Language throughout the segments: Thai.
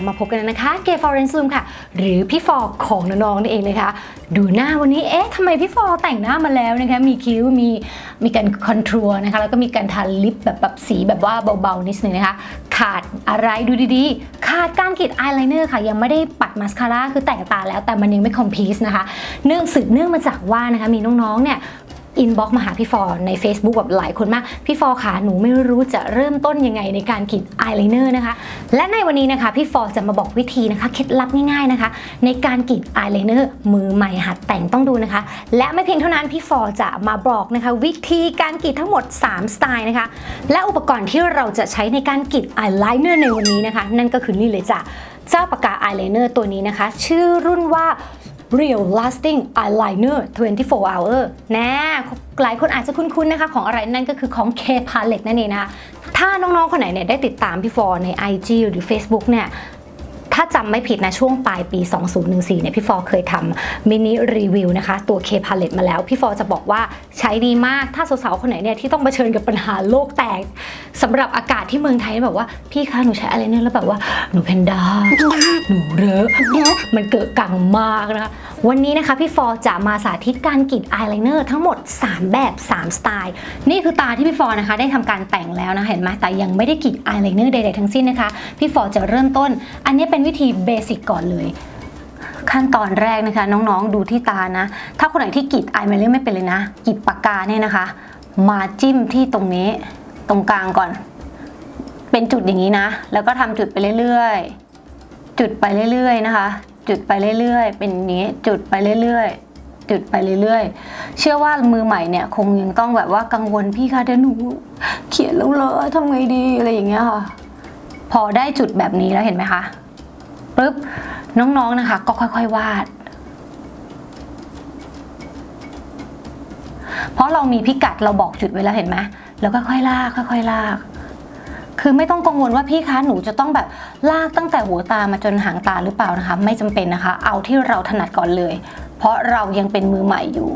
ับมาพบกันนะคะเกฟอร์เรนซูมค่ะ หรือพี่ฟอร์ของน้องๆนี่เองนะคะ ดูหน้าวันนี้เอ๊ะทำไมพี่ฟอร์แต่งหน้ามาแล้วนะคะมีคิ้วมีมีการคอนทัวร์นะคะแล้วก็มีการทาลิปแบบแบบสีแบบว่าเบาๆนิดนึงนะคะขาดอะไรดูดีๆ ขาดการกรีดอายไลเนอร์ค่ะ ยังไม่ได้ปัดมาสคาร่าคือแต่งตาแล้วแต่มันยังไม่คอมพลีสนะคะ เนื่องสืบเนื่องมาจากว่านะคะมีน้องๆเนี่ย อินบ็อกมาหาพี่ฟอร์ใน Facebook แบบหลายคนมาก พี่ฟอร์ค่ะหนูไม่รู้จะเริ่มต้นยังไงในการกรีดอายไลเนอร์นะคะ และในวันนี้นะคะพี่ฟอร์จะมาบอกวิธีนะคะเคล็ดลับง่ายๆนะคะ ในการกรีดอายไลเนอร์มือใหม่หัดแต่งต้องดูนะคะ และไม่เพียงเท่านั้นพี่ฟอร์จะมาบอกนะคะ วิธีการกรีดทั้งหมด 3 สไตล์นะคะ และอุปกรณ์ที่เราจะใช้ในการกรีดอายไลเนอร์ในวันนี้นะคะ นั่นก็คือนี่เลยจ้ะเจ้าปากกาอายไลเนอร์ตัวนี้นะคะ ชื่อรุ่นว่า Real Lasting Eyeliner 24 Hour แน่หลายคนอาจจะคุ้นๆนะคะ ของอะไรนั่นก็คือของ K Palette นั่นเองนะคะถ้าน้องๆ คนไหนเนี่ยได้ติดตามพี่ฟอใน IG หรือ Facebook เนี่ย ถ้าจำไม่ผิดนะช่วงปลายปี 2014เนี่ยพี่ฟอเคยทำมินิรีวิวนะคะตัว K Palette มาแล้ว พี่ฟอจะบอกว่าใช้ดีมากถ้าสาวๆคนไหนเนี่ยที่ต้องเผชิญกับปัญหาโลกแตกสำหรับอากาศที่เมืองไทยแบบว่าพี่คะหนูใช้อะไรเนี่ยแล้วแบบว่าหนูแพนด้าหนูเรอะมันเกิดกังมากนะคะ วันนี้นะคะพี่ฟอจะมาสาธิตการกรีดอายไลเนอร์ทั้งหมด 3 แบบ 3 สไตล์ นี่คือตาที่พี่ฟอนะคะได้ทำการแต่งแล้วนะเห็นไหมแต่ยังไม่ได้กรีดอายไลเนอร์ใดๆทั้งสิ้นนะคะ พี่ฟอจะเริ่มต้น อันนี้เป็นวิธีเบสิกก่อนเลยขั้นตอนแรกนะคะ น้องๆดูที่ตานะ ถ้าคนไหนที่กรีดอายไลเนอร์ไม่เป็นเลยนะกรีดปากกาเนี่ยนะคะ มาจิ้มที่ตรงนี้ตรงกลางก่อน เป็นจุดอย่างนี้นะ แล้วก็ทำจุดไปเรื่อยๆ จุดไปเรื่อยๆนะคะ จุดไปเรื่อยๆ เป็นอย่างนี้จุดไปเรื่อยๆ จุดไปเรื่อยๆ เชื่อว่ามือใหม่เนี่ยคงยังต้องแบบว่ากังวลพี่คะเดี๋ยวหนูเขียนแล้วเลอะทำไงดีอะไรอย่างเงี้ยค่ะพอได้จุดแบบนี้แล้วเห็นไหมคะปึ๊บน้องๆนะคะ ก็ค่อยๆวาด เพราะเรามีพิกัดเราบอกจุดไว้แล้วเห็นไหมแล้วก็ค่อยลากค่อยๆลาก คือไม่ต้องกังวลว่าพี่คะหนูจะต้องแบบลากตั้งแต่หัวตามาจนหางตาหรือเปล่านะคะ ไม่จำเป็นนะคะ เอาที่เราถนัดก่อนเลย เพราะเรายังเป็นมือใหม่อยู่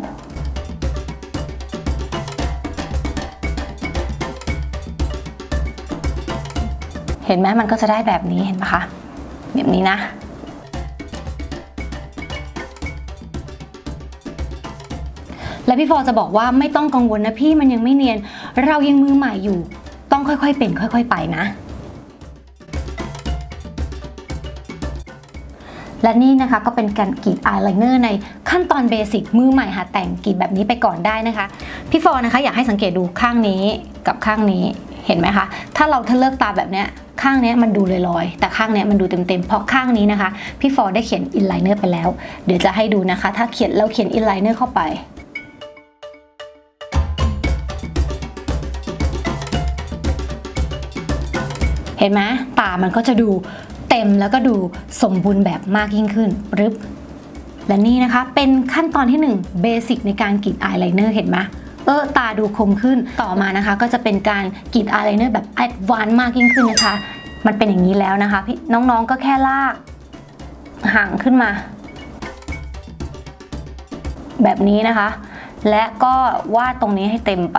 เห็นไหมมันก็จะได้แบบนี้เห็นปะคะ แบบนี้นะ และพี่ฟอจะบอกว่าไม่ต้องกังวลนะพี่มันยังไม่เนียน เรายังมือใหม่อยู่ ต้องค่อยๆเป็น ค่อย ๆ ไปนะ และนี่นะคะก็เป็นการกรีดอายไลเนอร์ในขั้นตอนเบสิกมือใหม่หัดแต่งกรีดแบบนี้ไปก่อนได้นะคะ พี่ฟอนะคะอยากให้สังเกตดูข้างนี้กับข้างนี้เห็นไหมคะ ถ้าเราถ้าเลือกตาแบบเนี้ยข้างนี้มันดูลอยๆ แต่ข้างนี้มันดูเต็มๆ เพราะข้างนี้นะคะ พี่ฟอร์ได้เขียนอินไลเนอร์ไปแล้ว เดี๋ยวจะให้ดูนะคะ ถ้าเขียนเราเขียนอินไลเนอร์เข้าไป เห็นไหมตามันก็จะดูเต็มแล้วก็ดูสมบูรณ์แบบมากยิ่งขึ้นรึบและนี่นะคะเป็นขั้นตอนที่1เบสิกในการกรีดอายไลเนอร์เห็นไหมเออตาดูคมขึ้นต่อมานะคะ ก็จะเป็นการกรีดอายไลเนอร์แบบแอดวานซ์มากยิ่งขึ้นนะคะ มันเป็นอย่างนี้แล้วนะคะพี่น้องๆก็แค่ลากห่างขึ้นมา แบบนี้นะคะ และก็วาดตรงนี้ให้เต็มไป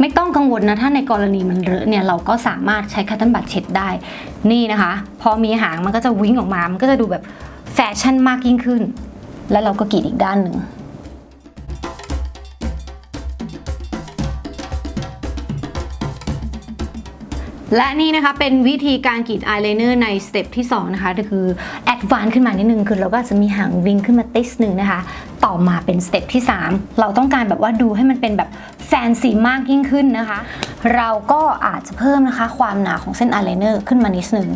ไม่ต้องกังวลนะถ้าในกรณีมันเลอะเนี่ยเราก็สามารถใช้คัตเติลบัตเช็ดได้ นี่นะคะ พอมีหางมันก็จะวิ่งออกมา มันก็จะดูแบบแฟชั่นมากยิ่งขึ้น แล้วเราก็กรีดอีกด้านหนึ่งและนี่นะคะเป็นวิธีการกรีดอายไลเนอร์ในสเต็ปที่ 2 นะคะก็คือแอดวานขึ้นมานิดนึงคือเราก็จะมีหางวิงขึ้นมาติสหนึ่งนะคะ ต่อมาเป็นสเต็ปที่ 3 เราต้องการแบบว่าดูให้มันเป็นแบบ แฟนซีมากยิ่งขึ้นนะคะ เราก็อาจจะเพิ่มนะคะ ความหนาของเส้นอายไลเนอร์ขึ้นมานิดนึง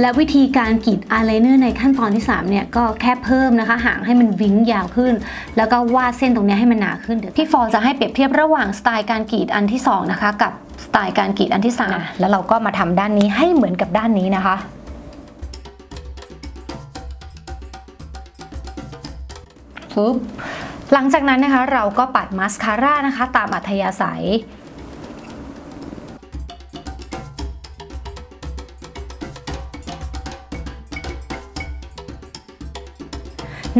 และวิธีการกรีดอายไลเนอร์ในขั้นตอนที่3เนี่ยก็แค่เพิ่มนะคะหางให้มันวิ้งยาวขึ้น แล้วก็วาดเส้นตรงนี้ให้มันหนาขึ้นเดี๋ยวพี่ฟอลจะให้เปรียบเทียบระหว่างสไตล์การกรีดอันที่2นะคะกับสไตล์การกรีดอันที่3แล้วเราก็มาทำด้านนี้ให้เหมือนกับด้านนี้นะคะปุ๊บหลังจากนั้นนะคะเราก็ปัดมาสคาร่านะคะ ตามอัธยาศัย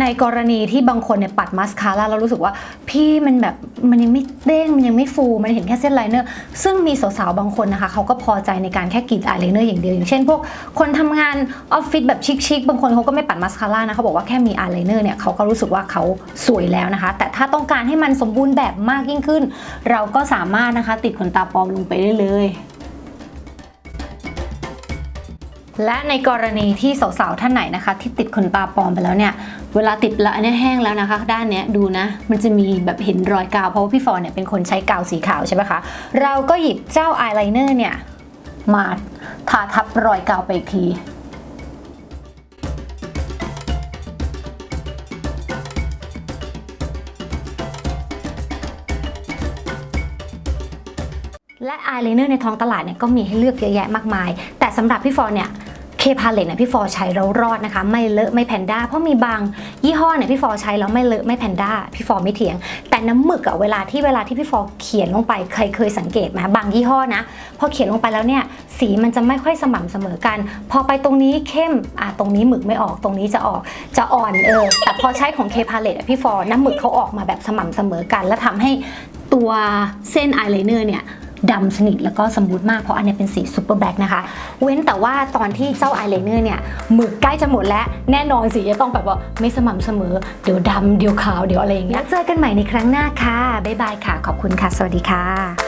ในกรณีที่บางคนเนี่ยปัดมาสคาร่าแล้วรู้สึกว่าพี่มันแบบมันยังไม่เด้งมันยังไม่ฟูมันเห็นแค่เส้นไลเนอร์ซึ่งมีสาวๆบางคนนะคะเขาก็พอใจในการแค่กรีดอายไลเนอร์อย่างเดียวอย่างเช่นพวกคนทำงานออฟฟิศแบบชิคๆบางคนเขาก็ไม่ปัดมาสคาร่านะเขาบอกว่าแค่มีอายไลเนอร์เนี่ยเขาก็รู้สึกว่าเขาสวยแล้วนะคะ แต่ถ้าต้องการให้มันสมบูรณ์แบบมากยิ่งขึ้น เราก็สามารถนะคะติดขนตาปลอมลงไปได้เลย และในกรณีที่สาวๆท่านไหนนะคะ ที่ติดขนตาปลอมไปแล้วเนี่ย เวลาติดแล้วอันเนี้ยแห้งแล้วนะคะ ด้านเนี้ยดูนะ มันจะมีแบบเห็นรอยกาวเพราะว่าพี่ฟอร์เนี่ยเป็นคนใช้กาวสีขาวใช่ไหมคะ เราก็หยิบเจ้าอายไลเนอร์เนี่ยมาทาทับรอยกาวไปอีกทีและอายไลเนอร์ในท้องตลาดเนี่ยก็มีให้เลือกเยอะแยะมากมาย แต่สำหรับพี่ฟอร์เนี่ย เคพาเลตเนี่ยพี่ฟอร์ใช้แล้วรอดนะคะ ไม่เลอะไม่แพนด้าเพราะมีบางยี่ห้อเนี่ยพี่ฟอร์ใช้แล้วไม่เลอะไม่แพนด้าพี่ฟอร์ไม่เถียง แต่น้ำหมึกอะเวลาที่เวลาที่พี่ฟอร์เขียนลงไปใครเคยสังเกตไหมบางยี่ห้อนะพอเขียนลงไปแล้วเนี่ยสีมันจะไม่ค่อยสม่ำเสมอกัน พอไปตรงนี้เข้มอะตรงนี้หมึกไม่ออกตรงนี้จะออกจะอ่อนเออแต่พอใช้ของเคพาเลตพี่ฟอร์น้ำหมึกเขาออกมาแบบสม่ำเสมอกัน และทำให้ตัวเส้นอายไลเนอร์เนี่ย ดำสนิทแล้วก็สมูทมากเพราะอันเนี้ยเป็นสีซูเปอร์แบล็กนะคะ เว้นแต่ว่าตอนที่เจ้าอายไลเนอร์เนี่ยหมึกใกล้จะหมดแล้วแน่นอนสีจะต้องแบบว่าไม่สม่ำเสมอ เดี๋ยวดำเดี๋ยวขาวเดี๋ยวอะไรอย่างเงี้ยเจอกันใหม่ในครั้งหน้าค่ะบ๊ายบายค่ะ ขอบคุณค่ะ สวัสดีค่ะ